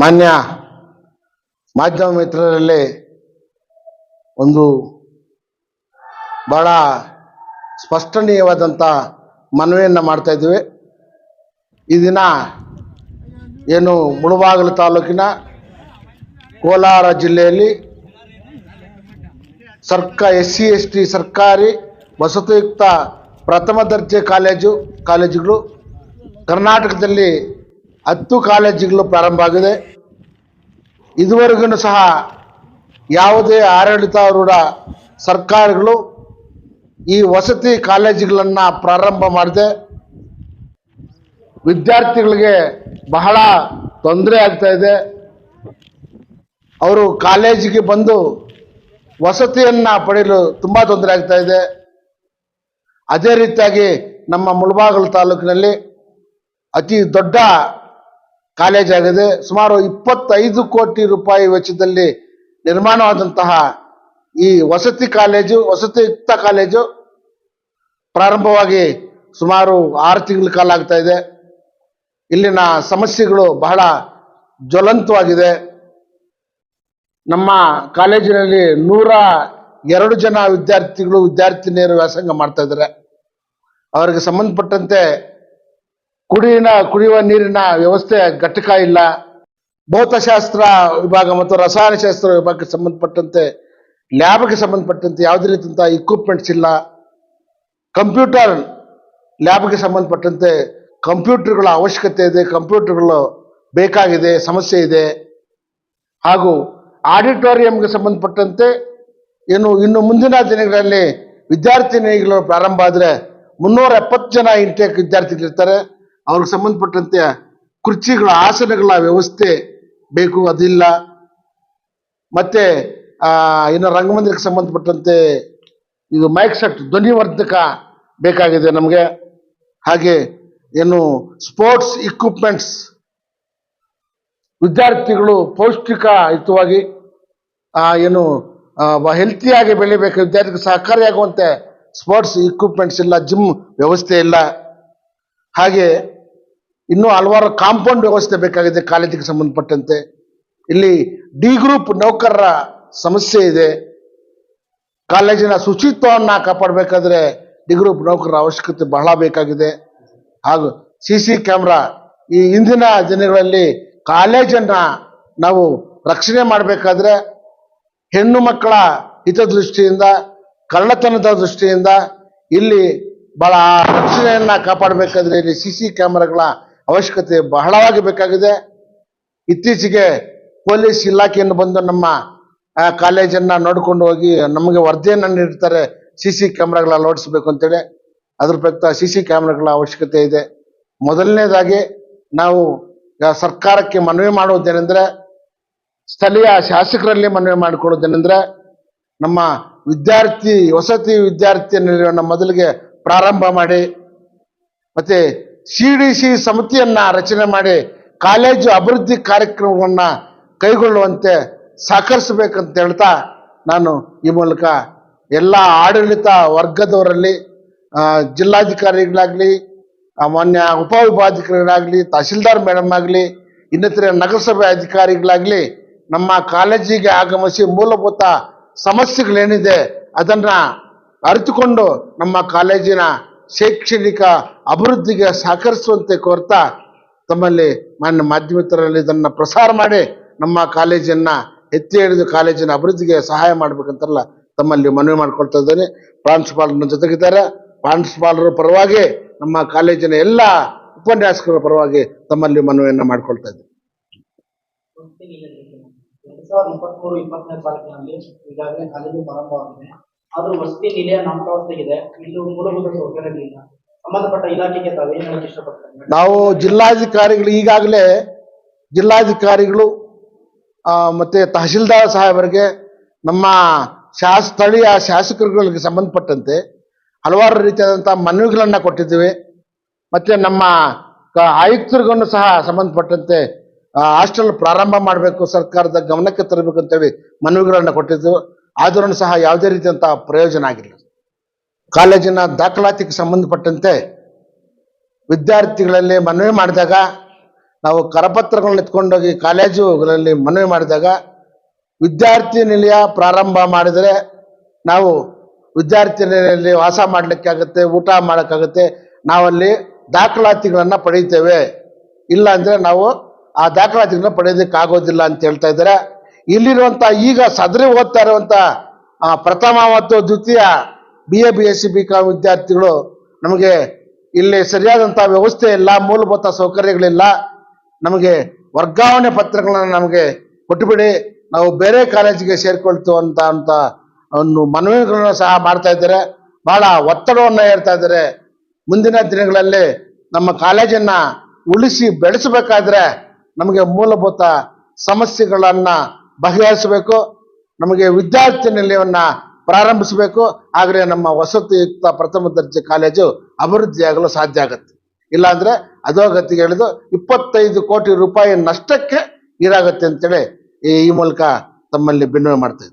ಮಾನ್ಯ ಮಾಧ್ಯಮ ಮಿತ್ರರಲ್ಲಿ ಒಂದು ಬಹಳ ಸ್ಪಷ್ಟನೀಯವಾದಂಥ ಮನವಿಯನ್ನು ಮಾಡ್ತಾ ಇದ್ದೀವಿ. ಈ ದಿನ ಏನು ಮುಳುಬಾಗಿಲು ತಾಲೂಕಿನ ಕೋಲಾರ ಜಿಲ್ಲೆಯಲ್ಲಿ ಸರ್ಕ ಎಸ್ ಸಿ, ಎಸ್ ಟಿ, ಸರ್ಕಾರಿ ವಸತಿಯುಕ್ತ ಪ್ರಥಮ ದರ್ಜೆ ಕಾಲೇಜು, ಕಾಲೇಜುಗಳು ಕರ್ನಾಟಕದಲ್ಲಿ ಹತ್ತು ಕಾಲೇಜುಗಳು ಪ್ರಾರಂಭ ಆಗಿದೆ. ಇದುವರೆಗೂ ಸಹ ಯಾವುದೇ ಆಡಳಿತಾರೂಢ ಸರ್ಕಾರಗಳು ಈ ವಸತಿ ಕಾಲೇಜುಗಳನ್ನು ಪ್ರಾರಂಭ ಮಾಡಿದೆ. ವಿದ್ಯಾರ್ಥಿಗಳಿಗೆ ಬಹಳ ತೊಂದರೆ ಆಗ್ತಾ ಇದೆ. ಅವರು ಕಾಲೇಜಿಗೆ ಬಂದು ವಸತಿಯನ್ನು ಪಡೆಯಲು ತುಂಬ ತೊಂದರೆ ಆಗ್ತಾ ಇದೆ. ಅದೇ ರೀತಿಯಾಗಿ ನಮ್ಮ ಮುಳಬಾಗಲು ತಾಲೂಕಿನಲ್ಲಿ ಅತಿ ದೊಡ್ಡ ಕಾಲೇಜ್ ಆಗಿದೆ. ಸುಮಾರು ಇಪ್ಪತ್ತೈದು ಕೋಟಿ ರೂಪಾಯಿ ವೆಚ್ಚದಲ್ಲಿ ನಿರ್ಮಾಣವಾದಂತಹ ಈ ವಸತಿ ಕಾಲೇಜು, ವಸತಿಯುಕ್ತ ಕಾಲೇಜು ಪ್ರಾರಂಭವಾಗಿ ಸುಮಾರು ಆರು ತಿಂಗಳ ಕಾಲ ಆಗ್ತಾ ಇದೆ. ಇಲ್ಲಿನ ಸಮಸ್ಯೆಗಳು ಬಹಳ ಜ್ವಲಂತವಾಗಿದೆ. ನಮ್ಮ ಕಾಲೇಜಿನಲ್ಲಿ ನೂರ ಎರಡು ಜನ ವಿದ್ಯಾರ್ಥಿಗಳು, ವಿದ್ಯಾರ್ಥಿನಿಯರು ವ್ಯಾಸಂಗ ಮಾಡ್ತಾ ಇದ್ದಾರೆ. ಅವರಿಗೆ ಸಂಬಂಧಪಟ್ಟಂತೆ ಕುಡಿಯಿನ ಕುಡಿಯುವ ನೀರಿನ ವ್ಯವಸ್ಥೆ ಘಟಕ ಇಲ್ಲ. ಭೌತಶಾಸ್ತ್ರ ವಿಭಾಗ ಮತ್ತು ರಸಾಯನಶಾಸ್ತ್ರ ವಿಭಾಗಕ್ಕೆ ಸಂಬಂಧಪಟ್ಟಂತೆ ಲ್ಯಾಬ್ಗೆ ಸಂಬಂಧಪಟ್ಟಂತೆ ಯಾವುದೇ ರೀತಿಯಂಥ ಇಕ್ವಿಪ್ಮೆಂಟ್ಸ್ ಇಲ್ಲ. ಕಂಪ್ಯೂಟರ್ ಲ್ಯಾಬ್ಗೆ ಸಂಬಂಧಪಟ್ಟಂತೆ ಕಂಪ್ಯೂಟರ್ಗಳ ಅವಶ್ಯಕತೆ ಇದೆ ಕಂಪ್ಯೂಟರ್ಗಳು ಬೇಕಾಗಿದೆ, ಸಮಸ್ಯೆ ಇದೆ. ಹಾಗೂ ಆಡಿಟೋರಿಯಂಗೆ ಸಂಬಂಧಪಟ್ಟಂತೆ ಏನು, ಇನ್ನು ಮುಂದಿನ ದಿನಗಳಲ್ಲಿ ವಿದ್ಯಾರ್ಥಿನಿಗಳು ಪ್ರಾರಂಭ ಆದರೆ ಮುನ್ನೂರ ಎಪ್ಪತ್ತು ಜನ ಇಂಟೇಕ್ ವಿದ್ಯಾರ್ಥಿಗಳಿರ್ತಾರೆ. ಅವ್ರಿಗೆ ಸಂಬಂಧಪಟ್ಟಂತೆ ಕುರ್ಚಿಗಳ ಆಸನಗಳ ವ್ಯವಸ್ಥೆ ಬೇಕು, ಅದಿಲ್ಲ. ಮತ್ತೆ ಇನ್ನು ರಂಗಮಂದಿರಕ್ಕೆ ಸಂಬಂಧಪಟ್ಟಂತೆ ಇದು ಮೈಕ್ ಸೆಟ್ ಧ್ವನಿವರ್ಧಕ ಬೇಕಾಗಿದೆ ನಮಗೆ. ಹಾಗೆ ಏನು ಸ್ಪೋರ್ಟ್ಸ್ ಇಕ್ವಿಪ್ಮೆಂಟ್ಸ್ ವಿದ್ಯಾರ್ಥಿಗಳು ಪೌಷ್ಟಿಕಯುತವಾಗಿ ಏನು ಹೆಲ್ತಿಯಾಗಿ ಬೆಳಿಬೇಕು. ವಿದ್ಯಾರ್ಥಿಗಳು ಸಹಕಾರಿಯಾಗುವಂತೆ ಸ್ಪೋರ್ಟ್ಸ್ ಇಕ್ವಿಪ್ಮೆಂಟ್ಸ್ ಇಲ್ಲ, ಜಿಮ್ ವ್ಯವಸ್ಥೆ ಇಲ್ಲ. ಹಾಗೆ ಇನ್ನೂ ಹಲವಾರು ಕಾಂಪೌಂಡ್ ವ್ಯವಸ್ಥೆ ಬೇಕಾಗಿದೆ ಕಾಲೇಜಿಗೆ ಸಂಬಂಧಪಟ್ಟಂತೆ. ಇಲ್ಲಿ ಡಿ ಗ್ರೂಪ್ ನೌಕರರ ಸಮಸ್ಯೆ ಇದೆ. ಕಾಲೇಜಿನ ಶುಚಿತ್ವವನ್ನು ಕಾಪಾಡಬೇಕಾದ್ರೆ ಡಿ ಗ್ರೂಪ್ ನೌಕರರ ಅವಶ್ಯಕತೆ ಬಹಳ ಬೇಕಾಗಿದೆ. ಹಾಗೂ ಸಿ ಸಿ ಕ್ಯಾಮ್ರಾ ಈ ಇಂದಿನ ದಿನಗಳಲ್ಲಿ ಕಾಲೇಜನ್ನು ನಾವು ರಕ್ಷಣೆ ಮಾಡಬೇಕಾದ್ರೆ ಹೆಣ್ಣು ಮಕ್ಕಳ ಹಿತದೃಷ್ಟಿಯಿಂದ, ಕಳ್ಳತನದ ದೃಷ್ಟಿಯಿಂದ ಇಲ್ಲಿ ಬಹಳ ರಕ್ಷಣೆಯನ್ನು ಕಾಪಾಡಬೇಕಾದ್ರೆ ಇಲ್ಲಿ ಸಿ ಸಿ ಕ್ಯಾಮೆರಾಗಳ ಅವಶ್ಯಕತೆ ಬಹಳವಾಗಿ ಬೇಕಾಗಿದೆ. ಇತ್ತೀಚೆಗೆ ಪೊಲೀಸ್ ಇಲಾಖೆಯನ್ನು ಬಂದು ನಮ್ಮ ಕಾಲೇಜನ್ನು ನೋಡ್ಕೊಂಡು ಹೋಗಿ ನಮಗೆ ವರದಿಯನ್ನು ನೀಡ್ತಾರೆ. ಸಿ ಸಿ ಕ್ಯಾಮ್ರಾಗಳ ಅಳವಡಿಸಬೇಕು ಅಂತೇಳಿ. ಅದ್ರ ಪ್ರಯುಕ್ತ ಸಿ ಸಿ ಕ್ಯಾಮ್ರಾಗಳ ಅವಶ್ಯಕತೆ ಇದೆ. ಮೊದಲನೇದಾಗಿ ನಾವು ಸರ್ಕಾರಕ್ಕೆ ಮನವಿ ಮಾಡುವುದೇನೆಂದರೆ ಸ್ಥಳೀಯ ಶಾಸಕರಲ್ಲಿ ಮನವಿ ಮಾಡಿಕೊಳ್ಳೋದೇನೆಂದರೆ, ನಮ್ಮ ವಿದ್ಯಾರ್ಥಿ, ವಸತಿ ವಿದ್ಯಾರ್ಥಿ ಮೊದಲಿಗೆ ಪ್ರಾರಂಭ ಮಾಡಿ, ಮತ್ತೆ ಸಿ ಡಿ ಸಮಿತಿಯನ್ನ ರಚನೆ ಮಾಡಿ ಕಾಲೇಜು ಅಭಿವೃದ್ಧಿ ಕಾರ್ಯಕ್ರಮವನ್ನ ಕೈಗೊಳ್ಳುವಂತೆ ಸಹಕರಿಸಬೇಕಂತ ಹೇಳ್ತಾ ನಾನು ಈ ಮೂಲಕ ಎಲ್ಲ ಆಡಳಿತ ವರ್ಗದವರಲ್ಲಿ ಜಿಲ್ಲಾಧಿಕಾರಿಗಳಾಗಲಿ ಮಾನ್ಯ ಉಪವಿಭಾಗಾಧಿಕಾರಿಗಳಾಗ್ಲಿ ತಹಶೀಲ್ದಾರ್ ಮೇಡಮ್ ಆಗಲಿ, ಇನ್ನಿತರ ನಗರಸಭೆ ಅಧಿಕಾರಿಗಳಾಗ್ಲಿ ನಮ್ಮ ಕಾಲೇಜಿಗೆ ಆಗಮಿಸಿ ಮೂಲಭೂತ ಸಮಸ್ಯೆಗಳೇನಿದೆ ಅದನ್ನ ಅರಿತುಕೊಂಡು ನಮ್ಮ ಕಾಲೇಜಿನ ಶೈಕ್ಷಣಿಕ ಅಭಿವೃದ್ಧಿಗೆ ಸಹಕರಿಸುವಂತೆ ಕೋರ್ತಾ ತಮ್ಮಲ್ಲಿ ಮಾನ್ಯ ಮಾಧ್ಯಮಿತರಲ್ಲಿ ಇದನ್ನ ಪ್ರಸಾರ ಮಾಡಿ ನಮ್ಮ ಕಾಲೇಜನ್ನ ಎತ್ತಿ ಹಿಡಿದು ಕಾಲೇಜಿನ ಅಭಿವೃದ್ಧಿಗೆ ಸಹಾಯ ಮಾಡ್ಬೇಕಂತಲ್ಲ ತಮ್ಮಲ್ಲಿ ಮನವಿ ಮಾಡ್ಕೊಳ್ತಾ ಇದ್ದೇನೆ. ಪ್ರಾಂಶುಪಾಲರ ಜೊತೆಗಿದ್ದಾರೆ. ಪ್ರಾಂಶುಪಾಲರ ಪರವಾಗಿ ನಮ್ಮ ಕಾಲೇಜಿನ ಎಲ್ಲ ಉಪನ್ಯಾಸಕರ ಪರವಾಗಿ ತಮ್ಮಲ್ಲಿ ಮನವಿಯನ್ನು ಮಾಡ್ಕೊಳ್ತಾ ಇದ್ದೀನಿ. ಎರಡ್ ಸಾವಿರದ ಇಪ್ಪತ್ತನೇ ಈಗಾಗಲೇ ಕಾಲೇಜು ಪ್ರಾರಂಭವಾಗಿದೆ. ಆದ್ರೂ ವಸತಿ ನಿಲಯ ನಾಮಕಾವಸ್ಥೆಗಿದೆ ಇಲ್ಲೂ ಮೂಲಭೂತ ಸೌಕರ್ಯಗಳಿಲ್ಲ. ಸಂಬಂಧಪಟ್ಟ ಇಲಾಖೆಗೆ ತಾವೇನು ಹೇಳಕ್ಕೆ ಇಷ್ಟಪಡ್ತಾರೆ? ನಾವು ಜಿಲ್ಲಾಧಿಕಾರಿಗಳು ಈಗಾಗಲೇ ಜಿಲ್ಲಾಧಿಕಾರಿಗಳು ಮತ್ತೆ ತಹಶೀಲ್ದಾರ್ ಸಾಹೇಬರಿಗೆ, ನಮ್ಮ ಶಾಸ, ಸ್ಥಳೀಯ ಶಾಸಕರುಗಳಿಗೆ ಸಂಬಂಧಪಟ್ಟಂತೆ ಹಲವಾರು ರೀತಿಯಾದಂಥ ಮನವಿಗಳನ್ನ ಕೊಟ್ಟಿದ್ದೀವಿ. ಮತ್ತೆ ನಮ್ಮ ಕ- ಆಯುಕ್ತರಿಗೂ ಸಹ ಸಂಬಂಧಪಟ್ಟಂತೆ ಹಾಸ್ಟೆಲ್ ಪ್ರಾರಂಭ ಮಾಡಬೇಕು, ಸರ್ಕಾರದ ಗಮನಕ್ಕೆ ತರಬೇಕು ಅಂತೇಳಿ ಮನವಿಗಳನ್ನ ಕೊಟ್ಟಿದ್ದು ಆದ್ರೂ ಸಹ ಯಾವುದೇ ರೀತಿಯಂತಹ ಪ್ರಯೋಜನ ಆಗಿಲ್ಲ. ಕಾಲೇಜಿನ ದಾಖಲಾತಿಗೆ ಸಂಬಂಧಪಟ್ಟಂತೆ ವಿದ್ಯಾರ್ಥಿಗಳಲ್ಲಿ ಮನವಿ ಮಾಡಿದಾಗ, ನಾವು ಕರಪತ್ರಗಳನ್ನ ಎತ್ಕೊಂಡೋಗಿ ಕಾಲೇಜುಗಳಲ್ಲಿ ಮನವಿ ಮಾಡಿದಾಗ, ವಿದ್ಯಾರ್ಥಿ ನಿಲಯ ಪ್ರಾರಂಭ ಮಾಡಿದರೆ ನಾವು ವಿದ್ಯಾರ್ಥಿ ನಿಲಯದಲ್ಲಿ ವಾಸ ಮಾಡಲಿಕ್ಕೆ ಆಗುತ್ತೆ ಊಟ ಮಾಡೋಕ್ಕಾಗುತ್ತೆ, ನಾವಲ್ಲಿ ದಾಖಲಾತಿಗಳನ್ನು ಪಡೀತೇವೆ ಇಲ್ಲ ಅಂದ್ರೆ ನಾವು ಆ ದಾಖಲಾತಿಗಳನ್ನ ಪಡೆಯೋದಕ್ಕಾಗೋದಿಲ್ಲ ಅಂತ ಹೇಳ್ತಾ ಇದ್ದಾರೆ. ಇಲ್ಲಿರುವಂತ ಈಗ ಸದರಿ ಓದ್ತಾ ಇರುವಂತ ಪ್ರಥಮ ಮತ್ತು ದ್ವಿತೀಯ B A B S B ವಿದ್ಯಾರ್ಥಿಗಳು ನಮಗೆ ಇಲ್ಲಿ ಸರಿಯಾದಂತ ವ್ಯವಸ್ಥೆ ಇಲ್ಲ, ಮೂಲಭೂತ ಸೌಕರ್ಯಗಳಿಲ್ಲ. ನಮಗೆ ವರ್ಗಾವಣೆ ಪತ್ರಗಳನ್ನ ನಮಗೆ ಕೊಟ್ಟುಬಿಡಿ. ನಾವು ಬೇರೆ ಕಾಲೇಜಿಗೆ ಸೇರಿಕೊಳ್ತು ಅಂತ ಅಂತ ಒಂದು ಮನವಿಗಳನ್ನು ಸಹ ಮಾಡ್ತಾ ಇದ್ದಾರೆ. ಬಹಳ ಒತ್ತಡವನ್ನ ಹೇಳ್ತಾ ಇದ್ದಾರೆ. ಮುಂದಿನ ದಿನಗಳಲ್ಲಿ ನಮ್ಮ ಕಾಲೇಜನ್ನ ಉಳಿಸಿ ಬೆಳೆಸಬೇಕಾದ್ರೆ ನಮಗೆ ಮೂಲಭೂತ ಸಮಸ್ಯೆಗಳನ್ನ ಬಗೆಹರಿಸಬೇಕು, ನಮಗೆ ವಿದ್ಯಾರ್ಥಿ ನಿಲಯವನ್ನ ಪ್ರಾರಂಭಿಸಬೇಕು. ಆದರೆ ನಮ್ಮ ವಸತಿಯುಕ್ತ ಪ್ರಥಮ ದರ್ಜೆ ಕಾಲೇಜು ಅಭಿವೃದ್ಧಿಯಾಗಲು ಸಾಧ್ಯ ಆಗುತ್ತೆ. ಇಲ್ಲಾಂದ್ರೆ ಅಧೋಗತಿಗೆ ಹೇಳಿದು ಇಪ್ಪತ್ತೈದು ಕೋಟಿ ರೂಪಾಯಿ ನಷ್ಟಕ್ಕೆ ಈಡಾಗುತ್ತೆ ಅಂತೇಳಿ ಈ ಮೂಲಕ ತಮ್ಮಲ್ಲಿ ಬಿನ್ನವೆ ಮಾಡ್ತಾ